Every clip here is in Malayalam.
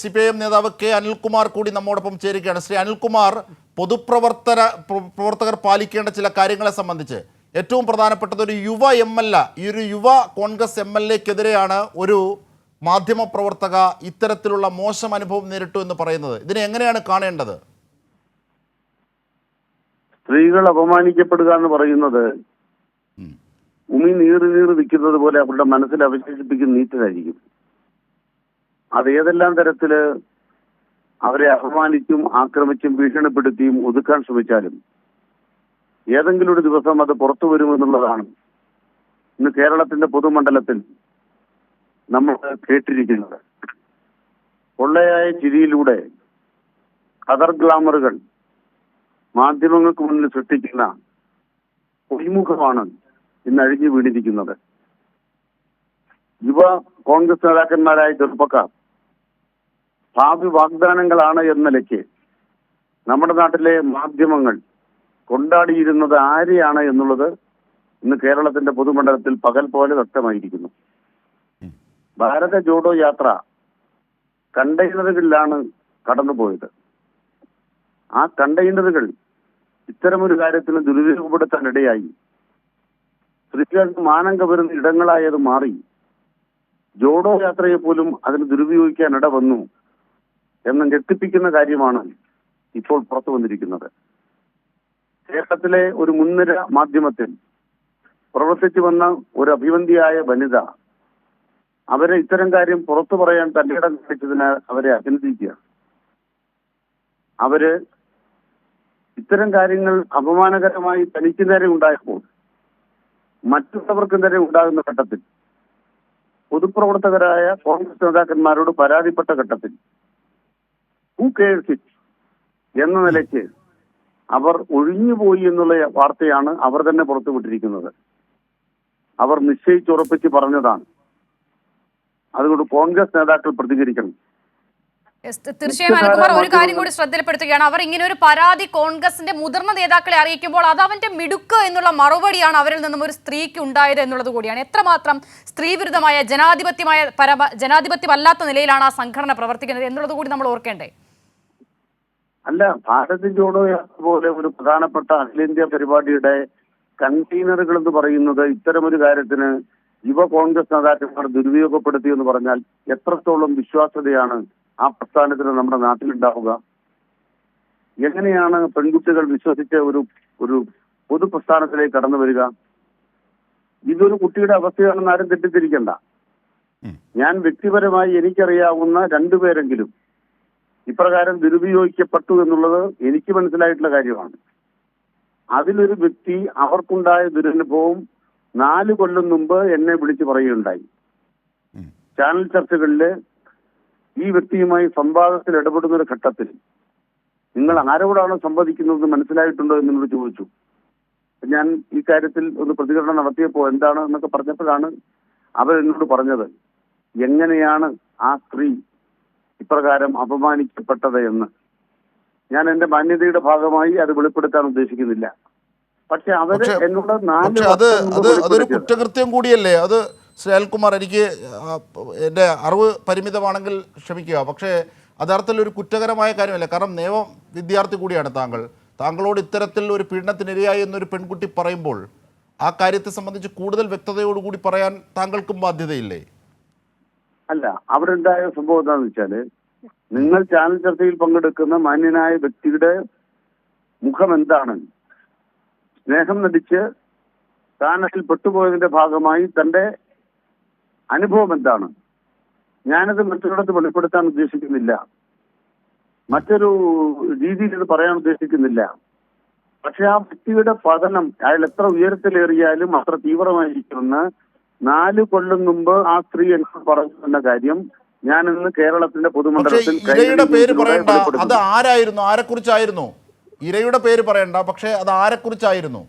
സി പി ഐ എം നേതാവ് കെ അനിൽകുമാർ കൂടി നമ്മോടൊപ്പം ചേരുകയാണ്. ശ്രീ അനിൽകുമാർ പൊതുപ്രവർത്തന പ്രവർത്തകർ പാലിക്കേണ്ട ചില കാര്യങ്ങളെ സംബന്ധിച്ച് ഏറ്റവും പ്രധാനപ്പെട്ടത് ഒരു യുവ എം എൽ എ ഈ ഒരു യുവ കോൺഗ്രസ് എം എൽ എക്കെതിരെയാണ് ഒരു മാധ്യമപ്രവർത്തക ഇത്തരത്തിലുള്ള മോശം അനുഭവം നേരിട്ടു എന്ന് പറയുന്നത്. ഇതിനെ എങ്ങനെയാണ് കാണേണ്ടത്? സ്ത്രീകൾ അപമാനിക്കപ്പെടുക എന്ന് പറയുന്നത് ഉമി നീറി നീറി നിൽക്കുന്നത് പോലെ അവരുടെ മനസ്സിൽ അവശേഷിപ്പിക്കുന്ന നീറ്റലായിരിക്കും. അത് ഏതെല്ലാം തരത്തിൽ അവരെ അപമാനിച്ചും ആക്രമിച്ചും ഭീഷണിപ്പെടുത്തിയും ഒതുക്കാൻ ശ്രമിച്ചാലും ഏതെങ്കിലും ഒരു ദിവസം അത് പുറത്തു വരുമെന്നുള്ളതാണ് ഇന്ന് കേരളത്തിന്റെ പൊതുമണ്ഡലത്തിൽ നമ്മൾ കേട്ടിരിക്കുന്നത്. പൊള്ളയായ ചിരിയിലൂടെ കതർ ഗ്ലാമറുകൾ മാധ്യമങ്ങൾക്ക് മുന്നിൽ സൃഷ്ടിക്കുന്ന ഒഴിമുഖമാണ് ഇന്ന് അഴിഞ്ഞു വീണിരിക്കുന്നത്. യുവ കോൺഗ്രസ് നേതാക്കന്മാരായ ചെറുപ്പക്കാർ ഭാവി വാഗ്ദാനങ്ങളാണ് എന്ന നിലയ്ക്ക് നമ്മുടെ നാട്ടിലെ മാധ്യമങ്ങൾ കൊണ്ടാടിയിരുന്നത് ആരെയാണ് എന്നുള്ളത് ഇന്ന് കേരളത്തിന്റെ പൊതുമണ്ഡലത്തിൽ പകൽ പോലെ വ്യക്തമായിരിക്കുന്നു. ഭാരത ജോഡോ യാത്ര കണ്ടെയ്നറുകളിലാണ് കടന്നുപോയത്. ആ കണ്ടെയ്നറുകൾ ഇത്തരമൊരു കാര്യത്തിന് ദുരുപയോഗപ്പെടുത്താൻ ഇടയായി സ്ത്രീകൾക്ക് മാനം കവരുന്ന ഇടങ്ങളായത് മാറി. ജോഡോ യാത്രയെ പോലും അതിന് ദുരുപയോഗിക്കാൻ ഇട വന്നു എന്ന് ഞെട്ടിപ്പിക്കുന്ന കാര്യമാണ് ഇപ്പോൾ പുറത്തു വന്നിരിക്കുന്നത്. കേരളത്തിലെ ഒരു മുൻനിര മാധ്യമത്തിൽ പ്രവർത്തിച്ചു വന്ന ഒരു അഭിവന്ധിയായ വനിത അവരെ ഇത്തരം കാര്യം പുറത്തു പറയാൻ തന്റെ ഇടം കാണിച്ചതിന് അവരെ അഭിനന്ദിക്കുക. അവർ ഇത്തരം കാര്യങ്ങൾ അപമാനകരമായി തനിക്ക് നേരെ ഉണ്ടായപ്പോൾ മറ്റുള്ളവർക്ക് നേരെ ഉണ്ടാകുന്ന ഘട്ടത്തിൽ പൊതുപ്രവർത്തകരായ കോൺഗ്രസ് നേതാക്കന്മാരോട് പരാതിപ്പെട്ട ഘട്ടത്തിൽ ഹു ഇറ്റ് എന്ന നിലയ്ക്ക് അവർ ഒഴിഞ്ഞുപോയി എന്നുള്ള വാർത്തയാണ് അവർ തന്നെ പുറത്തുവിട്ടിരിക്കുന്നത് അവർ നിശ്ചയിച്ചുറപ്പിച്ച് പറഞ്ഞതാണ്. അതുകൊണ്ട് കോൺഗ്രസ് നേതാക്കൾ പ്രതികരിക്കണം. തീർച്ചയായും ഒരു കാര്യം കൂടി ശ്രദ്ധയിൽപ്പെടുത്തുകയാണ്. അവർ ഇങ്ങനെ ഒരു പരാതി കോൺഗ്രസിന്റെ മുതിർന്ന നേതാക്കളെ അറിയിക്കുമ്പോൾ അത് അവന്റെ മിടുക്ക് എന്നുള്ള മറുപടിയാണ് അവരിൽ നിന്നും ഒരു സ്ത്രീക്ക് ഉണ്ടായത് എന്നുള്ളത് കൂടിയാണ്. എത്രമാത്രം സ്ത്രീവിരുദ്ധമായ ജനാധിപത്യമായ പരമ ജനാധിപത്യമല്ലാത്ത നിലയിലാണ് ആ സംഘടന പ്രവർത്തിക്കുന്നത് എന്നുള്ളത് കൂടി നമ്മൾ ഓർക്കേണ്ടേ. അല്ല ഭാരത് ജോഡോ യാത്ര പോലെ ഒരു പ്രധാനപ്പെട്ട അഖിലേന്ത്യാ പരിപാടിയുടെ കണ്ടെയ്നറുകൾ എന്ന് പറയുന്നത് ഇത്തരമൊരു കാര്യത്തിന് യുവ കോൺഗ്രസ് നേതാക്കന്മാർ ദുരുപയോഗപ്പെടുത്തി എന്ന് പറഞ്ഞാൽ എത്രത്തോളം വിശ്വാസ്യതയാണ് ആ പ്രസ്ഥാനത്തിന് നമ്മുടെ നാട്ടിലുണ്ടാവുക? എങ്ങനെയാണ് പെൺകുട്ടികൾ വിശ്വസിച്ച ഒരു ഒരു പൊതു പ്രസ്ഥാനത്തിലേക്ക് കടന്നു വരിക? ഇതൊരു കുട്ടിയുടെ അവസ്ഥയാണെന്ന് ആരും തെറ്റിദ്ധരിക്കണ്ട. ഞാൻ വ്യക്തിപരമായി എനിക്കറിയാവുന്ന രണ്ടുപേരെങ്കിലും ഇപ്രകാരം ദുരുപയോഗിക്കപ്പെട്ടു എന്നുള്ളത് എനിക്ക് മനസ്സിലായിട്ടുള്ള കാര്യമാണ്. അതിലൊരു വ്യക്തി അവർക്കുണ്ടായ ദുരനുഭവം നാല് കൊല്ലം മുമ്പ് എന്നെ വിളിച്ചു പറയുകയുണ്ടായി. ചാനൽ ചർച്ചകളിൽ ഈ വ്യക്തിയുമായി സംവാദത്തിൽ ഇടപെടുന്ന ഒരു ഘട്ടത്തിൽ നിങ്ങൾ ആരോടാണ് സംവദിക്കുന്നത് മനസ്സിലായിട്ടുണ്ടോ എന്നോട് ചോദിച്ചു. ഞാൻ ഈ കാര്യത്തിൽ ഒന്ന് പ്രതികരണം നടത്തിയപ്പോൾ എന്താണ് എന്നൊക്കെ പറഞ്ഞപ്പോഴാണ് അവരെന്നോട് പറഞ്ഞത് എങ്ങനെയാണ് ആ സ്ത്രീ ഇപ്രകാരം അപമാനിക്കപ്പെട്ടത് എന്ന്. ഞാൻ എന്റെ മാന്യതയുടെ ഭാഗമായി അത് വെളിപ്പെടുത്താൻ ഉദ്ദേശിക്കുന്നില്ല. പക്ഷെ അവർ പക്ഷേ- എന്നോട് നാല് അത് അത് അതൊരു കുറ്റകൃത്യം കൂടിയല്ലേ? അത് ശ്രീ എനിക്ക് എന്റെ എന്റെ അറിവ് പരിമിതമാണെങ്കിൽ ക്ഷമിക്കുക. പക്ഷേ യഥാർത്ഥത്തിൽ ഒരു കുറ്റകരമായ കാര്യമല്ല. കാരണം നിയമ വിദ്യാർത്ഥി കൂടിയാണ് താങ്കൾ. താങ്കളോട് ഇത്തരത്തിൽ ഒരു പീഡനത്തിനിരയായി എന്നൊരു പെൺകുട്ടി പറയുമ്പോൾ ആ കാര്യത്തെ സംബന്ധിച്ച് കൂടുതൽ വ്യക്തതയോടുകൂടി പറയാൻ താങ്കൾക്കും ബാധ്യതയില്ലേ? അല്ല അവിടെ ഉണ്ടായ സംഭവം എന്താണെന്ന് വെച്ചാൽ നിങ്ങൾ ചാനൽ ചർച്ചയിൽ പങ്കെടുക്കുന്ന മാന്യനായ വ്യക്തിയുടെ മുഖം എന്താണ്? സ്നേഹം നടിച്ച് താൻ അതിൽ പെട്ടുപോയതിന്റെ ഭാഗമായി തന്റെ അനുഭവം എന്താണ്? ഞാനത് മറ്റൊരിടത്ത് വെളിപ്പെടുത്താൻ ഉദ്ദേശിക്കുന്നില്ല. മറ്റൊരു രീതിയിൽ ഇത് പറയാൻ ഉദ്ദേശിക്കുന്നില്ല. പക്ഷെ ആ വ്യക്തിയുടെ പതനം അയാൾ എത്ര ഉയരത്തിലേറിയാലും അത്ര തീവ്രമായിരിക്കുമെന്ന് നാല് കൊല്ലം മുമ്പ് ആ സ്ത്രീ എന്നോട് പറഞ്ഞിരുന്ന കാര്യം ഞാൻ ഇന്ന് കേരളത്തിന്റെ പൊതുമണ്ഡലത്തിൽ ഇരയുടെ പേര് പറയണ്ട. അത്. ആരായിരുന്നു? ആരെക്കുറിച്ചായിരുന്നു? ഇരയുടെ പേര് പറയണ്ട. പക്ഷേ അത് ആരെക്കുറിച്ചായിരുന്നു?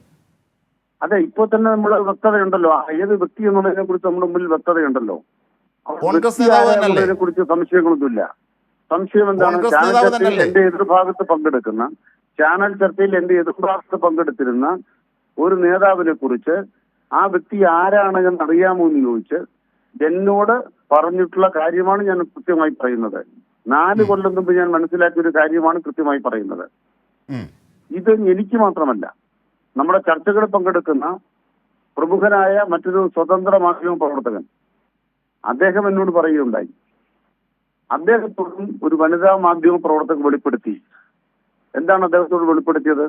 അതെ ഇപ്പൊ തന്നെ നമ്മൾ വ്യക്തതയുണ്ടല്ലോ. ഏത് വ്യക്തി എന്നുള്ളതിനെ കുറിച്ച് നമ്മുടെ മുമ്പിൽ വ്യക്തതയുണ്ടല്ലോ. കോൺഗ്രസ് കുറിച്ച് സംശയങ്ങളൊന്നുമില്ല. സംശയം എന്താണ്? ചാനൽ ചർച്ചയിൽ? എന്റെ എതിർഭാഗത്ത് പങ്കെടുക്കുന്ന ചാനൽ ചർച്ചയിൽ എന്റെ എതിർഭാഗത്ത് പങ്കെടുത്തിരുന്ന ഒരു നേതാവിനെ കുറിച്ച് ആ വ്യക്തി ആരാണ് എന്ന് അറിയാമോ എന്ന് ചോദിച്ച് എന്നോട് പറഞ്ഞിട്ടുള്ള കാര്യമാണ് ഞാൻ കൃത്യമായി പറയുന്നത്. നാല് കൊല്ലം മുമ്പ് ഞാൻ മനസ്സിലാക്കിയ ഒരു കാര്യമാണ് കൃത്യമായി പറയുന്നത്. ഇത് എനിക്ക് മാത്രമല്ല നമ്മുടെ ചർച്ചകളിൽ പങ്കെടുക്കുന്ന പ്രമുഖനായ മറ്റൊരു സ്വതന്ത്ര മാധ്യമ പ്രവർത്തകൻ അദ്ദേഹം എന്നോട് പറയുകയുണ്ടായി. അദ്ദേഹത്തോടും ഒരു വനിതാ മാധ്യമ പ്രവർത്തകൻ വെളിപ്പെടുത്തി. എന്താണ് അദ്ദേഹത്തോട് വെളിപ്പെടുത്തിയത്?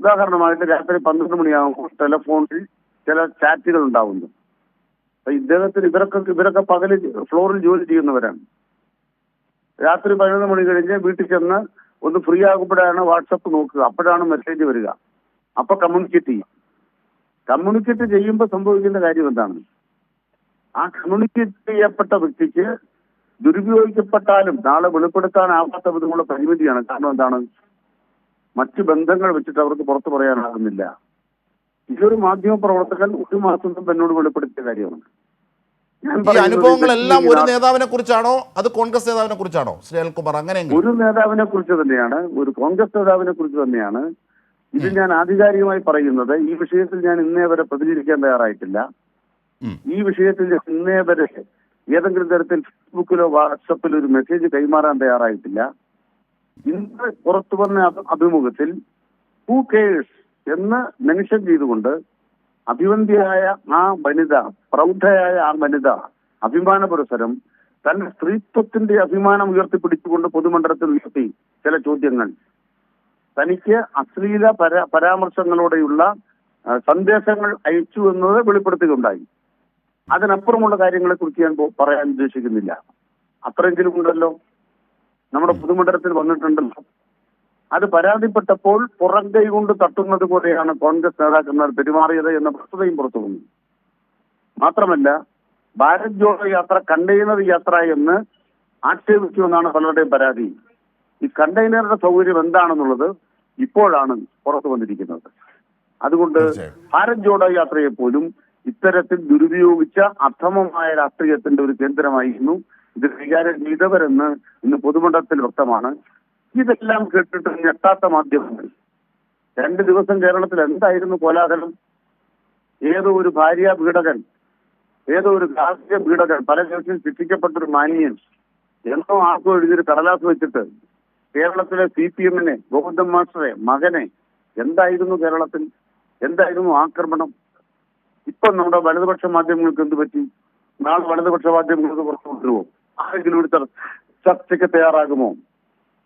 ഉദാഹരണമായിട്ട് രാത്രി പന്ത്രണ്ട് മണിയാകുമ്പോൾ ടെലിഫോണിൽ ചില ചാറ്റുകൾ ഉണ്ടാവുന്നു. അപ്പൊ ഇദ്ദേഹത്തിന് ഇവരൊക്കെ ഇവരൊക്കെ പകൽ ഫ്ലോറിൽ ജോലി ചെയ്യുന്നവരാണ്. രാത്രി പതിനൊന്ന് മണി കഴിഞ്ഞ് വീട്ടിൽ ചെന്ന് ഒന്ന് ഫ്രീ ആകുമ്പോഴാണ് വാട്സപ്പ് നോക്കുക. അപ്പോഴാണ് മെസ്സേജ് വരിക. അപ്പൊ കമ്മ്യൂണിക്കേറ്റ് ചെയ്യും. കമ്മ്യൂണിക്കേറ്റ് ചെയ്യുമ്പോൾ സംഭവിക്കുന്ന കാര്യം എന്താണ്? ആ കമ്മ്യൂണിക്കേറ്റ് ചെയ്യപ്പെട്ട വ്യക്തിക്ക് ദുരുപയോഗിക്കപ്പെട്ടാലും നാളെ വെളിപ്പെടുത്താനാവാത്ത വിധമുള്ള പരിമിതിയാണ്. കാരണം എന്താണ്? മറ്റു ബന്ധങ്ങൾ വെച്ചിട്ട് അവർക്ക് പുറത്തു പറയാനാകുന്നില്ല. ഇതൊരു മാധ്യമ പ്രവർത്തകൻ ഒരു മാസം മുമ്പ് എന്നോട് വെളിപ്പെടുത്തിയ കാര്യമാണ്. ഈ അനുഭവങ്ങളെല്ലാം ഒരു നേതാവിനെ കുറിച്ചാണോ? അത് കോൺഗ്രസ് നേതാവിനെ കുറിച്ചാണോ? ശ്രീ അങ്ങനെ ഒരു നേതാവിനെ കുറിച്ച് തന്നെയാണ് ഒരു കോൺഗ്രസ് നേതാവിനെ കുറിച്ച് തന്നെയാണ്. ഇത് ഞാൻ ആധികാരികമായി പറയുന്നത് ഈ വിഷയത്തിൽ ഞാൻ ഇന്നേ വരെ പ്രതികരിക്കാൻ തയ്യാറായിട്ടില്ല. ഈ വിഷയത്തിൽ ഇന്നേ വരെ ഏതെങ്കിലും തരത്തിൽ ഫേസ്ബുക്കിലോ വാട്സപ്പിലോ ഒരു മെസ്സേജ് കൈമാറാൻ തയ്യാറായിട്ടില്ല. ഇന്ന് പുറത്തു വന്ന അഭിമുഖത്തിൽ ഹൂ കേഴ്സ് എന്ന് മെൻഷൻ ചെയ്തുകൊണ്ട് അഭിവന്ധിയായ ആ വനിത പ്രൗഢയായ ആ വനിത അഭിമാന പുരസരം തന്റെ സ്ത്രീത്വത്തിന്റെ അഭിമാനം ഉയർത്തിപ്പിടിച്ചുകൊണ്ട് പൊതുമണ്ഡലത്തിൽ ഉയർത്തി. ചില ചോദ്യങ്ങൾ. തനിക്ക് അശ്ലീല പരാ പരാമർശങ്ങളോടെയുള്ള സന്ദേശങ്ങൾ അയച്ചു എന്നത് വെളിപ്പെടുത്തുകയുണ്ടായി. അതിനപ്പുറമുള്ള കാര്യങ്ങളെ കുറിച്ച് ഞാൻ പറയാൻ ഉദ്ദേശിക്കുന്നില്ല. അത്രയെങ്കിലും ഉണ്ടല്ലോ. നമ്മുടെ പൊതുമണ്ഡലത്തിൽ വന്നിട്ടുണ്ടല്ലോ. അത് പരാതിപ്പെട്ടപ്പോൾ പുറം കൈ കൊണ്ട് തട്ടുന്നത് പോലെയാണ് കോൺഗ്രസ് നേതാക്കന്മാർ പെരുമാറിയത് എന്ന വസ്തുതയും പുറത്തു വന്നു. മാത്രമല്ല ഭാരത് ജോഡോ യാത്ര കണ്ടെയ്നർ യാത്ര എന്ന് ആക്ഷേപിച്ചു എന്നാണ് പലരുടെയും പരാതി. ഈ കണ്ടെയ്നറുടെ സൗകര്യം എന്താണെന്നുള്ളത് ഇപ്പോഴാണ് പുറത്തു വന്നിരിക്കുന്നത്. അതുകൊണ്ട് ഭാരത് ജോഡോ യാത്രയെ പോലും ഇത്തരത്തിൽ ദുരുപയോഗിച്ച അധമമായ രാഷ്ട്രീയത്തിന്റെ ഒരു കേന്ദ്രമായിരുന്നു ഇത് കൈകാര്യം ചെയ്തവരെന്ന് ഇന്ന് പൊതുമണ്ഡലത്തിൽ വ്യക്തമാണ്. ഇതെല്ലാം കേട്ടിട്ട് ഞെട്ടാത്ത മാധ്യമങ്ങൾ. രണ്ട് ദിവസം കേരളത്തിൽ എന്തായിരുന്നു കോലാഹലം? ഏതോ ഒരു ഭാര്യ പീഡകൻ ഏതോ ഒരു ഗാർഹിക പീഡകൻ പല കേസിൽ ശിക്ഷിക്കപ്പെട്ട ഒരു എന്തോ ആർക്കോ എഴുതിയൊരു കടലാസ് വെച്ചിട്ട് കേരളത്തിലെ സി പി എമ്മിനെ ഗോവിന്ദൻ മാസ്റ്ററെ മകനെ എന്തായിരുന്നു കേരളത്തിൽ? എന്തായിരുന്നു ആക്രമണം? ഇപ്പൊ നമ്മുടെ വലതുപക്ഷ മാധ്യമങ്ങൾക്ക് എന്ത് പറ്റി? നാളെ വലതുപക്ഷ മാധ്യമങ്ങൾക്ക് പുറത്തു കൊണ്ടുവരുമോ ആരെങ്കിലും ഒരു ചർ- ചർച്ചയ്ക്ക് തയ്യാറാകുമോ?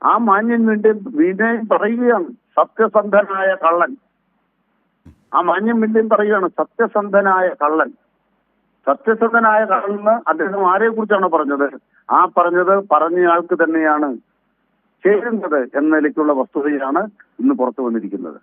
ആ മാന്യൻ വീണ്ടും വീണ്ടും പറയുകയാണ് സത്യസന്ധനായ കള്ളൻ. ആ മാന്യം വീണ്ടും പറയുകയാണ് സത്യസന്ധനായ കള്ളൻ. സത്യസന്ധനായ കള്ളന്ന് അദ്ദേഹം ആരെ കുറിച്ചാണ് പറഞ്ഞത്? ആ പറഞ്ഞത് പറഞ്ഞയാൾക്ക് തന്നെയാണ് ചേരുന്നത് എന്ന നിലയ്ക്കുള്ള വസ്തുതയാണ് ഇന്ന് പുറത്തു വന്നിരിക്കുന്നത്.